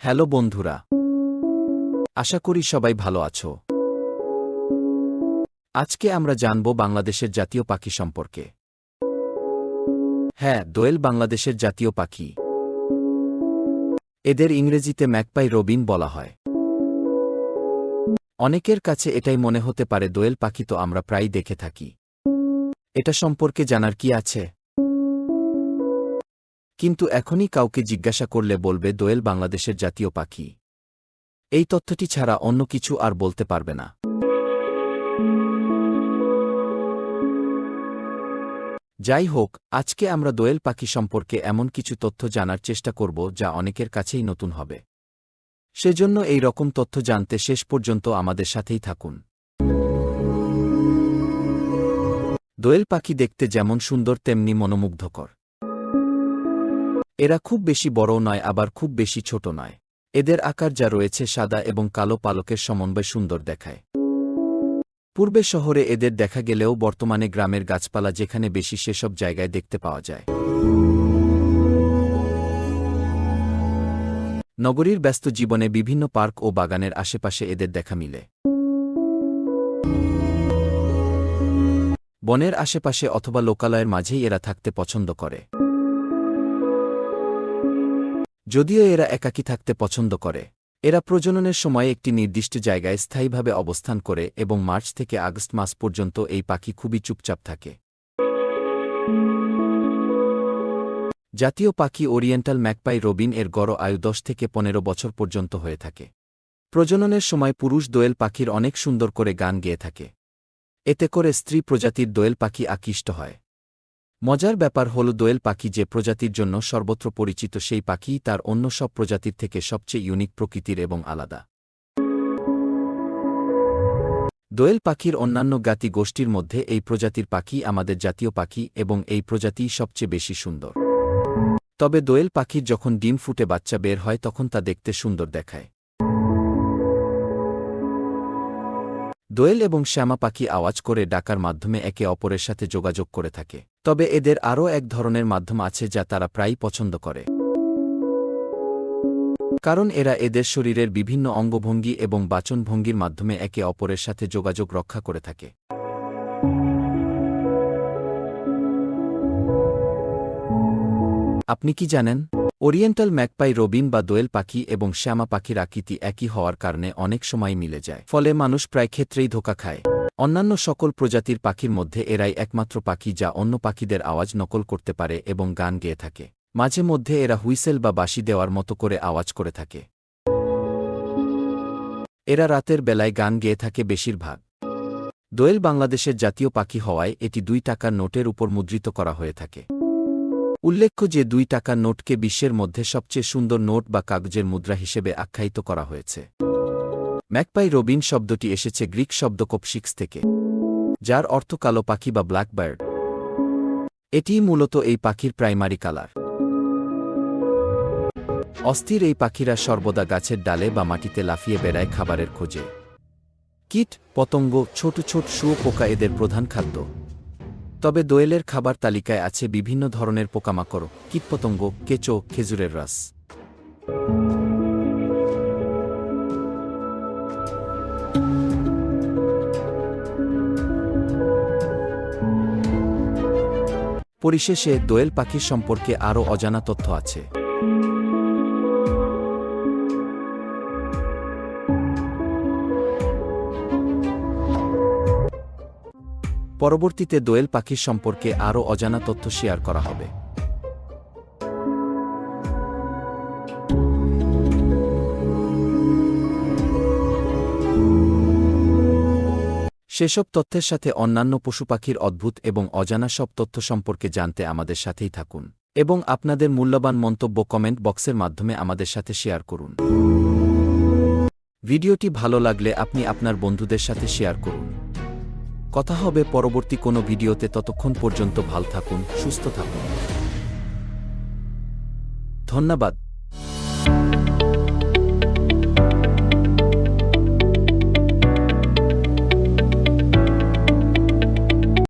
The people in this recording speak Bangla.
হ্যালো বন্ধুরা। আশা করি সবাই ভালো আছো। আজকে আমরা জানব বাংলাদেশের জাতীয় পাখি সম্পর্কে। হ্যাঁ দোয়েল বাংলাদেশের জাতীয় পাখি। এদের ইংরেজিতে ম্যাকপাই রবিন বলা হয়। অনেকের কাছে এটাই মনে হতে পারে, দোয়েল পাখি তো আমরা প্রায় দেখে থাকি। এটা সম্পর্কে জানার কি আছে? কিন্তু এখনই কাউকে জিজ্ঞাসা করলে বলবে দোয়েল বাংলাদেশের জাতীয় পাখি। এই তথ্যটি ছাড়া অন্য কিছু আর বলতে পারবে না। যাই হোক, আজকে আমরা দোয়েল পাখি সম্পর্কে এমন কিছু তথ্য জানার চেষ্টা করব যা অনেকের কাছেই নতুন হবে। সেজন্য এই রকম তথ্য জানতে শেষ পর্যন্ত আমাদের সাথেই থাকুন। দোয়েল পাখি দেখতে যেমন সুন্দর, তেমনি মনোমুগ্ধকর। এরা খুব বেশি বড় নয়, আবার খুব বেশি ছোট নয়। এদের আকার যা রয়েছে সাদা এবং কালো পালকের সমন্বয় সুন্দর দেখায়। পূর্বে শহরে এদের দেখা গেলেও বর্তমানে গ্রামের গাছপালা যেখানে বেশি সেসব জায়গায় দেখতে পাওয়া যায়। নগরীর ব্যস্ত জীবনে বিভিন্ন পার্ক ও বাগানের আশেপাশে এদের দেখা মিলে। বনের আশেপাশে অথবা লোকালয়ের মাঝেই এরা থাকতে পছন্দ করে। যদিও এরা একাকী থাকতে পছন্দ করে, এরা প্রজননের সময় একটি নির্দিষ্ট জায়গায় স্থায়ীভাবে অবস্থান করে এবং মার্চ থেকে আগস্ট মাস পর্যন্ত এই পাখি খুবই চুপচাপ থাকে। জাতীয় পাখি ওরিয়েন্টাল ম্যাকপাই রবিন এর গড় আয়ু দশ থেকে পনেরো বছর পর্যন্ত হয়ে থাকে। প্রজননের সময় পুরুষ দোয়েল পাখির অনেক সুন্দর করে গান গেয়ে থাকে। এতে করে স্ত্রী প্রজাতির দোয়েল পাখি আকৃষ্ট হয়। মজার ব্যাপার হল দোয়েল পাখি যে প্রজাতির জন্য সর্বত্র পরিচিত, সেই পাখিই তার অন্য সব প্রজাতির থেকে সবচেয়ে ইউনিক প্রকৃতির এবং আলাদা। দোয়েল পাখির অন্যান্য জ্ঞাতি গোষ্ঠীর মধ্যে এই প্রজাতির পাখি আমাদের জাতীয় পাখি এবং এই প্রজাতিই সবচেয়ে বেশি সুন্দর। তবে দোয়েল পাখির যখন ডিম ফুটে বাচ্চা বের হয়, তখন তা দেখতে সুন্দর দেখায়। দোয়েল এবং শ্যামা পাখি আওয়াজ করে ডাকার মাধ্যমে একে অপরের সাথে যোগাযোগ করে থাকে। তবে এদের আরও এক ধরনের মাধ্যম আছে যা তারা প্রায়ই পছন্দ করে। কারণ এরা এদের শরীরের বিভিন্ন অঙ্গভঙ্গি এবং বাচনভঙ্গির মাধ্যমে একে অপরের সাথে যোগাযোগ রক্ষা করে থাকে। আপনি কি জানেন? ওরিয়েন্টাল ম্যাকপাই রবিন বা দোয়েল পাখি এবং শ্যামা পাখির আকৃতি একই হওয়ার কারণে অনেক সময় মিলে যায়, ফলে মানুষ প্রায় ক্ষেত্রেই ধোকা খায়। অন্যান্য সকল প্রজাতির পাখির মধ্যে এরাই একমাত্র পাখি যা অন্য পাখিদের আওয়াজ নকল করতে পারে এবং গান গেয়ে থাকে। মাঝে মধ্যে এরা হুইসেল বা বাঁশি দেওয়ার মতো করে আওয়াজ করে থাকে। এরা রাতের বেলায় গান গেয়ে থাকে বেশিরভাগ। দোয়েল বাংলাদেশের জাতীয় পাখি হওয়ায় এটি দুই টাকার নোটের উপর মুদ্রিত করা হয়ে থাকে। উল্লেখ্য যে দুই টাকার নোটকে বিশ্বের মধ্যে সবচেয়ে সুন্দর নোট বা কাগজের মুদ্রা হিসেবে আখ্যায়িত করা হয়েছে। ম্যাকপাই রবিন শব্দটি এসেছে গ্রিক শব্দ কোপশিক্স থেকে, যার অর্থ কালো পাখি বা ব্ল্যাকবার্ড এটিই মূলত এই পাখির প্রাইমারি কালার। অস্থির এই পাখিরা সর্বদা গাছের ডালে বা মাটিতে লাফিয়ে বেড়ায় খাবারের খোঁজে। কীট, পতঙ্গ, ছোট ছোট শুয়ো পোকা এদের প্রধান খাদ্য। তবে দোয়েলের খাবার তালিকায় আছে বিভিন্ন ধরনের পোকামাকড়, কীটপতঙ্গ, কেঁচো, খেজুরের রস। পরিশেষে দোয়েল পাখির সম্পর্কে আরও অজানা তথ্য আছে। পরবর্তীতে দোয়েল পাখির সম্পর্কে আরও অজানা তথ্য শেয়ার করা হবে। সেসব তথ্যের সাথে অন্যান্য পশু পাখির অদ্ভুত এবং অজানা সব তথ্য সম্পর্কে জানতে আমাদের সাথেই থাকুন এবং আপনাদের মূল্যবান মন্তব্য কমেন্ট বক্সের মাধ্যমে আমাদের সাথে শেয়ার করুন। ভিডিওটি ভালো লাগলে আপনি আপনার বন্ধুদের সাথে শেয়ার করুন। কথা হবে পরবর্তী কোনো ভিডিওতে ততক্ষণ পর্যন্ত ভালো থাকুন সুস্থ থাকুন। ধন্যবাদ।